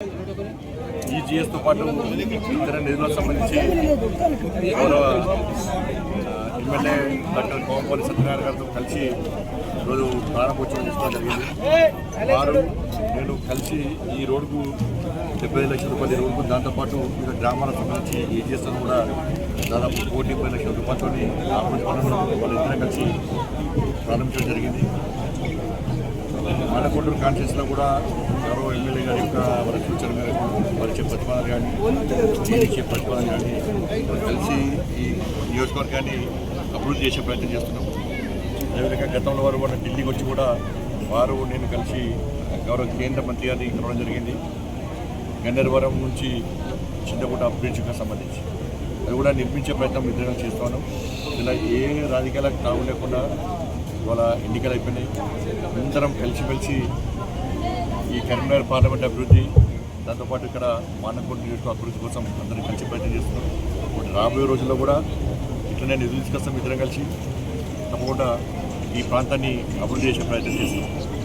ఈ జిఎస్తో పాటు ఇతర నిధులకు సంబంధించి గౌరవ ఎమ్మెల్యే డాక్టర్ కోమపల్లి సత్యనారాయణ గారితో కలిసి ఈరోజు ప్రారంభోత్సవం చేసుకోవడం జరిగింది. వారు నేను కలిసి ఈ రోడ్డుకు డెబ్బై లక్షల రూపాయలు ఈ రోడ్డుకు దాంతోపాటు వివిధ గ్రామాలకు సంబంధించి ఈ జిఎస్తో కూడా దాదాపు కోటి డెబ్బై లక్షల రూపాయలతో వాళ్ళిద్దరం కలిసి ప్రారంభించడం జరిగింది. మాడకొండూరు కాన్స్టిట్యూన్సీలో కూడా గౌరవ ఎమ్మెల్యే గారి యొక్క వారి కానీ టీడీసీ ఇచ్చే కానీ కలిసి ఈ నియోజకవర్గాన్ని అభివృద్ధి చేసే ప్రయత్నం చేస్తున్నాం. అదేవిధంగా గతంలో వారు కూడా ఢిల్లీకి వచ్చి కూడా వారు నేను కలిసి గౌరవ కేంద్ర మంత్రి గారిని కలవడం జరిగింది. గన్నేరవరం నుంచి చిన్నగుట బ్రిడ్జ్కి సంబంధించి. అది కూడా నిర్మించే ప్రయత్నం ఇద్దరం చేస్తున్నాం. ఇలా ఏ రాజకీయాలకు తావు లేకుండా ఇవాళ ఎన్నికలు అయిపోయినాయి. అందరం కలిసిమెలిసి ఈ కరీంనగర్ పార్లమెంట్ అభివృద్ధి దాంతోపాటు ఇక్కడ మానకొండ నియోజకవర్గ అభివృద్ధి కోసం అందరం కలిసి ప్రయత్నం చేస్తున్నాం. ఇప్పుడు రాబోయే రోజుల్లో కూడా ఇట్లనే నిధులు తీసుకొస్తాం ఇద్దరం కలిసి. తప్పకుండా ఈ ప్రాంతాన్ని అభివృద్ధి చేసే ప్రయత్నం చేస్తున్నాం.